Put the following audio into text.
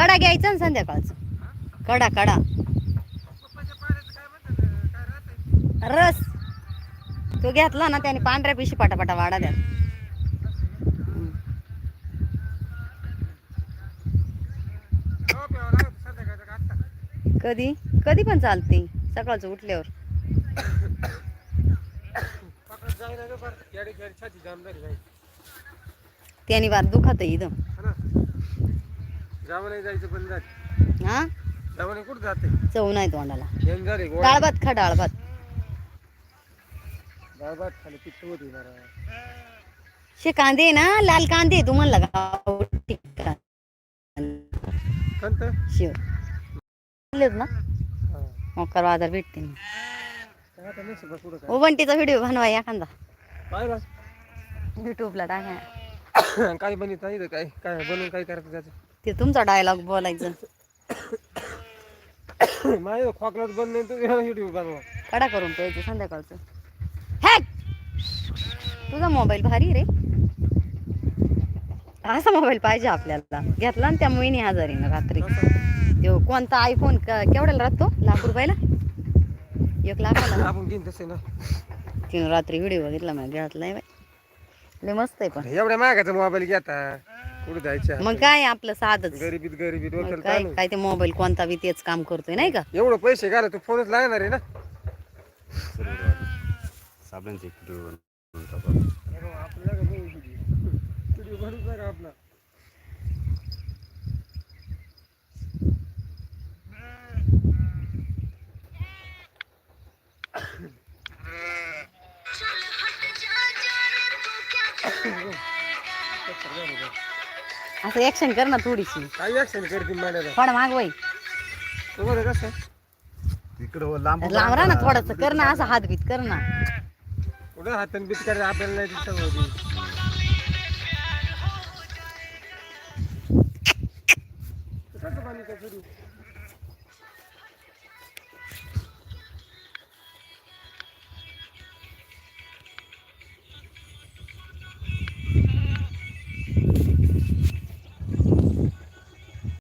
कडा घ्यायचा ना संध्याकाळचं. कडा कडा. रस. तो घेतला ना त्याने पांढऱ्या पिशी पटापटा वाडा द्या. कधी? कधी पण चालते. सकाळचं उठल्यावर. त्याने बार दुखात इथं. जावं जायचं पण जात हा? जावं कुठं जाते? चव नाही तोंडाला. डेंजर आहे गोड. डाळ भात खा डाळ भात. डाळ भात खाली पित्त होती जरा. शे कांदे आहे ना लाल कांदे आहे, तू म्हणला गावठी कांदे. शिव. ना? हा. मोकार बाजार भेटते काय आता काय. बंटीचा व्हिडिओ बनवा एखादा. पाहिलं? युट्यूबला टाका. काय बनित नाही इथं काय? काय बनवून काय करायचं त्याचं? ते तुमचा डायलॉग बोलायचं. माझ्या खोकलाच बंद नाही तू युट्यूब बनवा. कडा करून प्यायचं संध्याकाळचं. हॅट तुझा मोबाईल भारी रे. असा मोबाईल पाहिजे आपल्याला. घेतला ना त्या मोहिनी हजारीनं रात्री. तो कोणता आयफोन केवढ्याला राहतो? लाख रुपयाला? एक लाखाला. ना? आपण घेईन तसे ना. तिनं रात्री व्हिडिओ बघितला मग घातलाय बाई. लय मस्त आहे पण. एवढ्या मागाचा मोबाईल घेता कुठं जायचं मग काय आपलं साधच? गरिबीत गरिबीत काय. काय ते मोबाईल कोणता बी तेच काम करतोय नाही का? एवढं पैसे घाला तू फोनच लागणार आहे ना? साबणांचे आपला असं ऍक्शन कर ना थोडीशी. काही ऍक्शन करतील माझ्याला थोडा माग तुम्हाला कसं? लांब लांब राहा. ना थोडस. कर ना असं हात बीत कर ना. कुठं हातन बीत करायचं? आपल्याला नाही दिसत होती कसं पाणी काय सुरू?